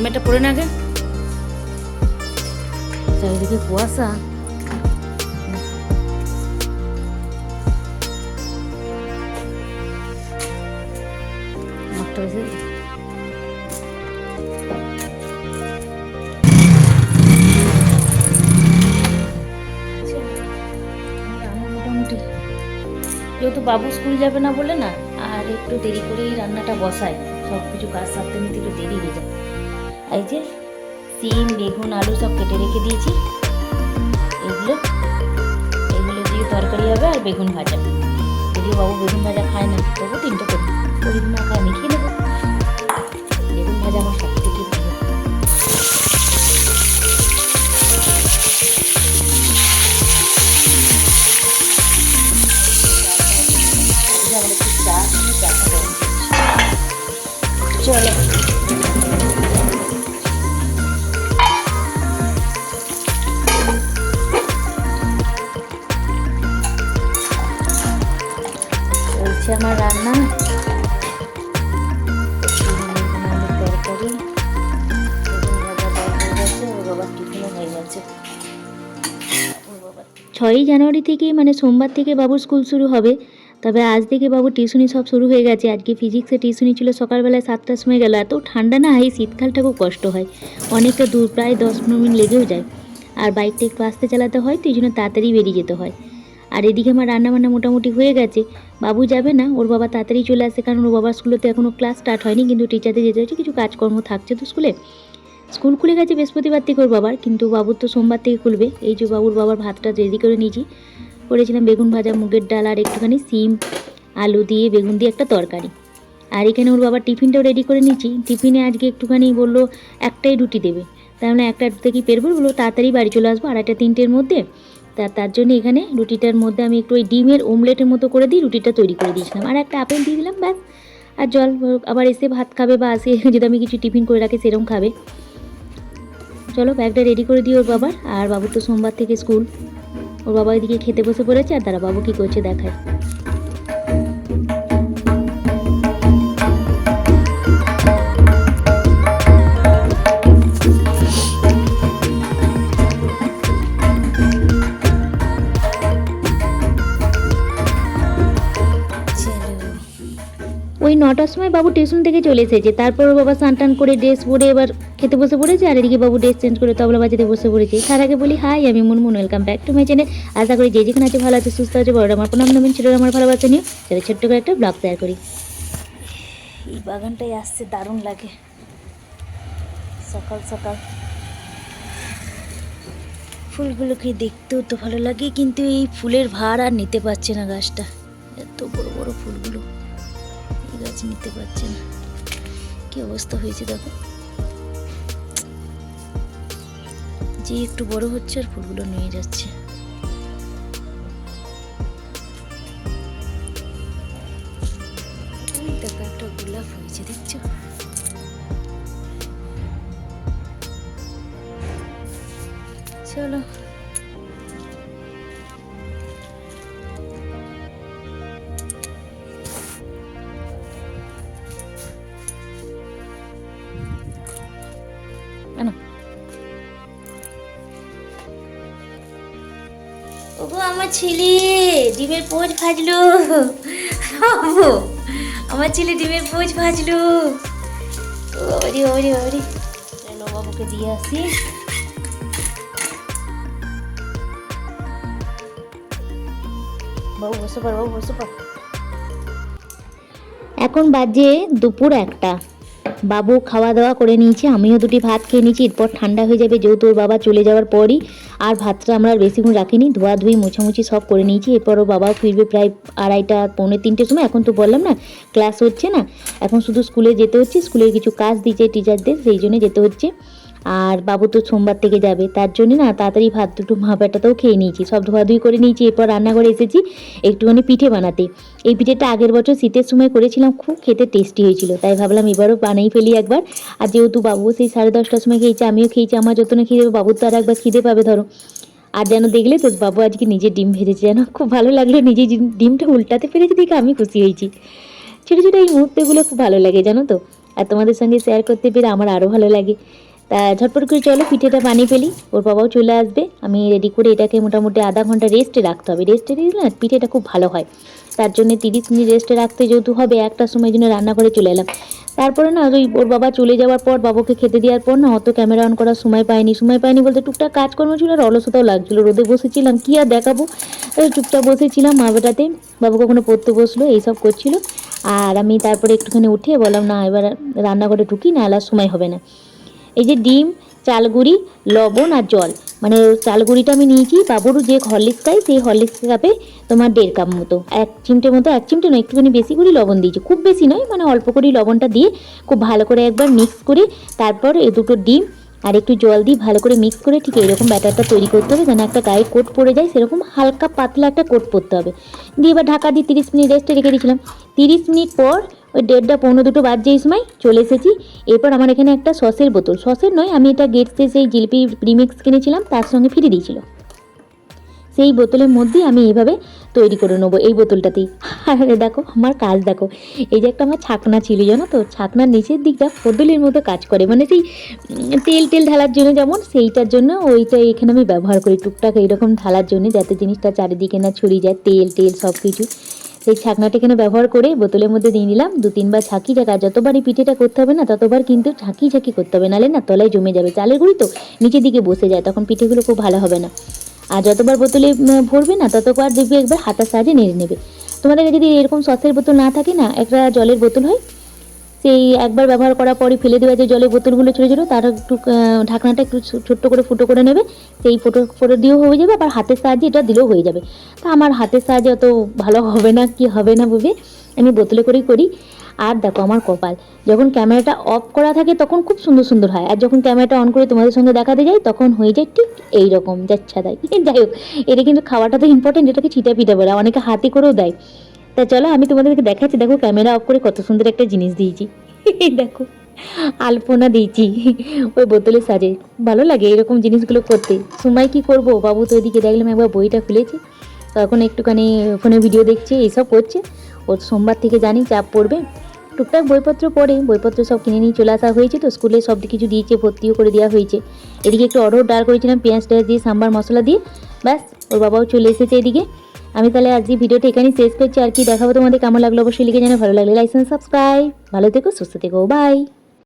হেলমেটটা পরে না চারিদিকে কুয়াশা। মাঠটা বেশি। মোটামুটি। যেহেতু বাবু স্কুল যাবে না বলে না আর একটু দেরি করেই রান্নাটা বসায়। সব কিছু কাজ সারতে নিতে একটু দেরি হয়ে যায়। এই যে সিম, বেগুন, আলু সব কেটে রেখে দিয়েছি। এগুলো এগুলো দিয়ে তরকারি হবে আর বেগুন ভাজা। যদিও বাবু বেগুন ভাজা খায় না, তবু তিনটে করি। করি না খায় আমি খেয়ে নেব। বেগুন ভাজা আমার চলছে আমার রান্না। ছয়ই জানুয়ারি থেকে মানে সোমবার থেকে বাবুর স্কুল শুরু হবে। তবে আজ থেকে বাবু টিউশনি সব শুরু হয়ে গেছে। আজকে ফিজিক্সে টিউশনি ছিল। সকালবেলায় সাতটার সময় গেল। এত ঠান্ডা না, এই শীতকালটা খুব কষ্ট হয়। অনেকটা দূর, প্রায় দশ পনেরো মিনিট লেগেও যায়। আর বাইকটা একটু আস্তে চালাতে হয়, তো এই জন্য তাড়াতাড়ি বেরিয়ে যেতে হয়। আর এদিকে আমার রান্না বান্না মোটামুটি হয়ে গেছে। বাবু যাবে না, ওর বাবা তাড়াতাড়ি চলে আসে কারণ ওর বাবার স্কুলে তো এখনও ক্লাস স্টার্ট হয়নি, কিন্তু টিচারদের যেতে হচ্ছে কিছু কাজকর্ম থাকছে তো স্কুলে স্কুল খুলে গেছে বৃহস্পতিবার থেকে ওর বাবার, কিন্তু বাবুর তো সোমবার থেকে খুলবে। এই যে বাবুর বাবার ভাতটা রেডি করে নিয়েছি। করেছিলাম বেগুন ভাজা, মুগের ডাল আর একটুখানি সিম, আলু দিয়ে বেগুন দিয়ে একটা তরকারি। আর এখানে ওর বাবার টিফিনটাও রেডি করে নিয়েছি। টিফিনে আজকে একটুখানি বলল একটাই রুটি দেবে। তাই মানে একটা থেকে পেরবো বলল, তাড়াতাড়ি বাড়ি চলে আসব আড়াইটা, তিনটের মধ্যে। তা তার জন্য এখানে রুটিটার মধ্যে আমি একটু ওই ডিমের ওমলেটের মতো করে দিই রুটিটা তৈরি করে দিয়েছিলাম। আর একটা আপেল দিয়ে দিলাম, ব্যাস। আর জল আবার এসে ভাত খাবে বা আসে, যদি আমি কিছু টিফিন করে রাখি সেরকম খাবে। চলো, ব্যাগটা রেডি করে দিই ওর বাবার। আর বাবুর তো সোমবার থেকে স্কুল। ওর বাবা ওইদিকে খেতে বসে পড়েছে, আর তারা বাবু কী করছে দেখায়। ওই নটার সময় বাবু টিউশন থেকে চলে এসেছে। তারপর বাবা স্নান টান করে ড্রেস পরে এবার খেতে বসে পড়েছে, আর এদিকে বাবু ড্রেস চেঞ্জ করে তবলা বাজাতে বসে পড়েছে। তার আগে বলি হাই আমি Munmun. Welcome back to my channel আশা করি যে যেখানে আছে, ভালো আছে, সুস্থ আছে বড় আমার প্রণাম, নেবেন ছোটো আমার ভালোবাসা নিয়ে। চলো ছোট্ট করে একটা ব্লগ শেয়ার করি। এই বাগানটাই আসছে দারুণ লাগে। সকাল সকাল। ফুলগুলোকে দেখতেও তো ভালো লাগে, কিন্তু এই ফুলের ভার আর নিতে পারছে না গাছটা। এত বড় বড় ফুলগুলো। গাছ নিতে পারছে না কি অবস্থা হয়েছে দেখো। যে একটু বড় হচ্ছে আর ফুলগুলো নিয়ে যাচ্ছে। দেখো, একটা গোলাপ হয়েছে, দেখছ? চলো। আমার ছেলে, ডিমের পোচ ভাজলো। আমার ছেলে ডিমের পোচ ভাজলো। ও বাবারি বাবারি বাবারি। চলো বাবুকে দিয়ে আসি। বাবু, বসে পার বাবু, বসে পার এখন বাজে দুপুর একটা। বাবু খাওয়া দাওয়া করে নিয়েছে, আমিও দুটি ভাত খেয়ে নিয়েছি, এরপর ঠান্ডা হয়ে যাবে যেহেতু ওর বাবা চলে যাওয়ার পরই। আর ভাতটা আমরা বেশিক্ষণ রাখিনি, ধোয়াধুয়ি, মোছামুছি সব করে নিয়েছি, এরপর ওর বাবাও ফিরবে প্রায় আড়াইটা, পৌনে তিনটের সময়। এখন তো বললাম না, ক্লাস হচ্ছে না, এখন শুধু স্কুলে যেতে হচ্ছে, স্কুলের কিছু কাজ দিয়েছে টিচারদের সেই জন্য যেতে হচ্ছে। আর বাবু তো সোমবার থেকে যাবে, তার জন্য না তাড়াতাড়ি ভাত দুটো, মা বেটাতেও খেয়ে নিয়েছি। সব ধোয়াধুয়ি করে নিয়েছি, এরপর রান্নাঘরে এসেছি একটুখানি পিঠে বানাতে। এই পিঠেটা আগের বছর শীতের সময় করেছিলাম, খুব খেতে টেস্টি হয়েছিল, তাই ভাবলাম এবারও বানাই ফেলি একবার। আর যেহেতু বাবু সেই সাড়ে দশটার সময় খেয়েছে, আমিও খেয়েছি, আমার যত না খিদে বাবুর তো আর একবার খিদে পাবে, ধরো। আর যেন দেখলে তো বাবু আজকে নিজে ডিম ভেজেছে, যেন খুব ভালো লাগল নিজে ডিমটা উল্টাতে পেরেছে দেখে আমি খুশি হয়েছি। ছোটো ছোটো এই মুহূর্তগুলো খুব ভালো লাগে, জানো তো? আর তোমাদের সঙ্গে শেয়ার করতে পেরে আমার আরও ভালো লাগে। তা ঝটপট করে চলো, পিঠেটা বানিয়ে ফেলি। ওর বাবাও চলে আসবে। আমি রেডি করে এটাকে মোটামুটি আধা ঘণ্টা রেস্টে রাখতে হবে। রেস্টে দিলে না পিঠেটা খুব ভালো হয়। তার জন্য তিরিশ মিনিট রেস্টে রাখতে যেহেতু হবে একটার সময় জন্য রান্নাঘরে চলে এলাম। তারপরে না ওই ওর বাবা চলে যাওয়ার পর, বাবাকে খেতে দেওয়ার পর না অত ক্যামেরা অন করার সময় পাইনি। সময় পাইনি বলতে টুকটাক কাজকর্ম ছিল আর অলসতাও লাগছিল। রোদে বসেছিলাম, কী আর দেখাবো? চুপচাপ বসেছিলাম মা বেটাতে বাবু কখনো পড়তে বসল, এইসব করছিল। আর আমি তারপরে একটুখানি উঠে বললাম, না, এবার রান্নাঘরে ঢুকি, না আলার সময় হবে না। এই যে ডিম, চালগুড়ি, লবণ আর জল। মানে চালগুড়িটা আমি নিয়েছি, বাবুর যে হরলিক্স খাই সেই হরলিক্স কাপে তোমার দেড় কাপ মতো। এক চিমটে মতো, এক চিমটে নয়, একটুখানি বেশি করে লবণ দিয়েছি। খুব বেশি নয় মানে অল্প করে লবণটা দিয়ে খুব ভালো করে একবার মিক্স করে, তারপর এই দুটো ডিম আর একটু জল দিয়ে ভালো করে মিক্স করে ঠিক এরকম ব্যাটারটা তৈরি করতে হবে, যেন একটা গায়ে কোট পড়ে যায়, সেরকম হালকা পাতলা একটা কোট পরতে হবে। দিয়ে এবার ঢাকা দিয়ে তিরিশ মিনিট রেস্টে রেখে দিয়েছিলাম। তিরিশ মিনিট পর ওই দেড়টা পৌনে দুটো বাজছে এই সময়, চলে এসেছি। এরপর আমার এখানে একটা সসের বোতল। সসের নয়, আমি এটা গেটসে সেই জিলিপি প্রিমিক্স কিনেছিলাম, তার সঙ্গে ফিরে দিয়েছিল। সেই বোতলের মধ্যেই আমি এইভাবে তৈরি করে নেব এই বোতলটাতেই। আরে দেখো, আমার কাজ দেখো, এই যে একটা আমার ছাকনা ছিল, জানো তো? ছাকনার নিচের দিকটা পদলির মতো কাজ করে। মানে সেই তেল টেল ঢালার জন্য যেমন, সেইটার জন্য ওইটা এখানে আমি ব্যবহার করি। টুকটাক এইরকম ঢালার জন্য, যাতে জিনিসটা চারিদিকে না ছড়িয়ে যায়, তেল টেল সব কিছু সেই ছাকনাটা এখানে ব্যবহার করে বোতলের মধ্যে দিয়ে নিলাম। দু তিনবার ছাঁকি জায়গা যতবারই পিঠেটা করতে হবে না, ততবার কিন্তু ঝাঁকি ঝাঁকি করতে হবে। নাহলে না তলায় জমে যাবে। চালের গুঁড়ি তো নিচের দিকে বসে যায়, তখন পিঠেগুলো খুব ভালো হবে না। আর যতবার বোতলে ভরবে না, ততবার দেখবে একবার হাতার সাহায্যে নেড়ে নেবে। তোমাদের যদি এরকম সসের বোতল না থাকে না, একটা জলের বোতল হয় সেই একবার ব্যবহার করার পরই ফেলে দেওয়া যে জলের বোতলগুলো ছোটো ছোটো তার একটু ঢাকনাটা একটু ছোট্ট করে ফুটো করে নেবে, সেই ফুটো ফুটো দিয়েও হয়ে যাবে, আবার হাতের সাহায্যে এটা দিলেও হয়ে যাবে। তা আমার হাতের সাহায্যে অত ভালো হবে না, কি হবে না ভেবে আমি বোতলে করেই করি। আর দেখো আমার কপাল, যখন ক্যামেরাটা অফ করা থাকে তখন খুব সুন্দর সুন্দর হয়, আর যখন ক্যামেরাটা অন করে তোমাদের সঙ্গে দেখাতে যাই তখন হয়ে যায় ঠিক এই রকম যাচ্ছা দেয় যাই হোক, এটা কিন্তু খাওয়াটা তো ইম্পর্টেন্ট এটাকে ছিটা পিঠা বলে অনেকে হাতে করেও দেয়। তা চলো, আমি তোমাদেরকে দেখাচ্ছি, দেখো ক্যামেরা অফ করে কত সুন্দর একটা জিনিস দিয়েছি। দেখো, আলপনা দিয়েছি, ওই বোতলের সাজে। ভালো লাগে এরকম জিনিসগুলো করতে। সময় কি করব? বাবু তো এদিকে দেখলাম একবার বইটা খুলেছে। তখন একটুখানি ফোনে ভিডিও দেখছে এইসব করছে। ও সোমবার থেকে জানি চাপ পড়বে। টুকটাক বইপত্র পড়ে, বইপত্র সব কিনে নিয়ে চলে আসা হয়েছে তো স্কুলে সব কিছু দিয়েছে, ভর্তিও করে দেওয়া হয়েছে। এদিকে একটু অর্ডার ডাল করেছিলাম, পেঁয়াজ টেয়াজ দিয়ে, সাম্বার মশলা দিয়ে। ব্যাস, ওর বাবাও চলে এসেছে এদিকে। আমি তাহলে আজকে ভিডিওটা এখানেই শেষ করছি। আর কি দেখাবো তোমাদের কেমন লাগল অবশ্যই লিখে জানো ভালো লাগলে লাইসেন্স সাবস্ক্রাইব ভালো থেকো, সুস্থ থেকো। বাই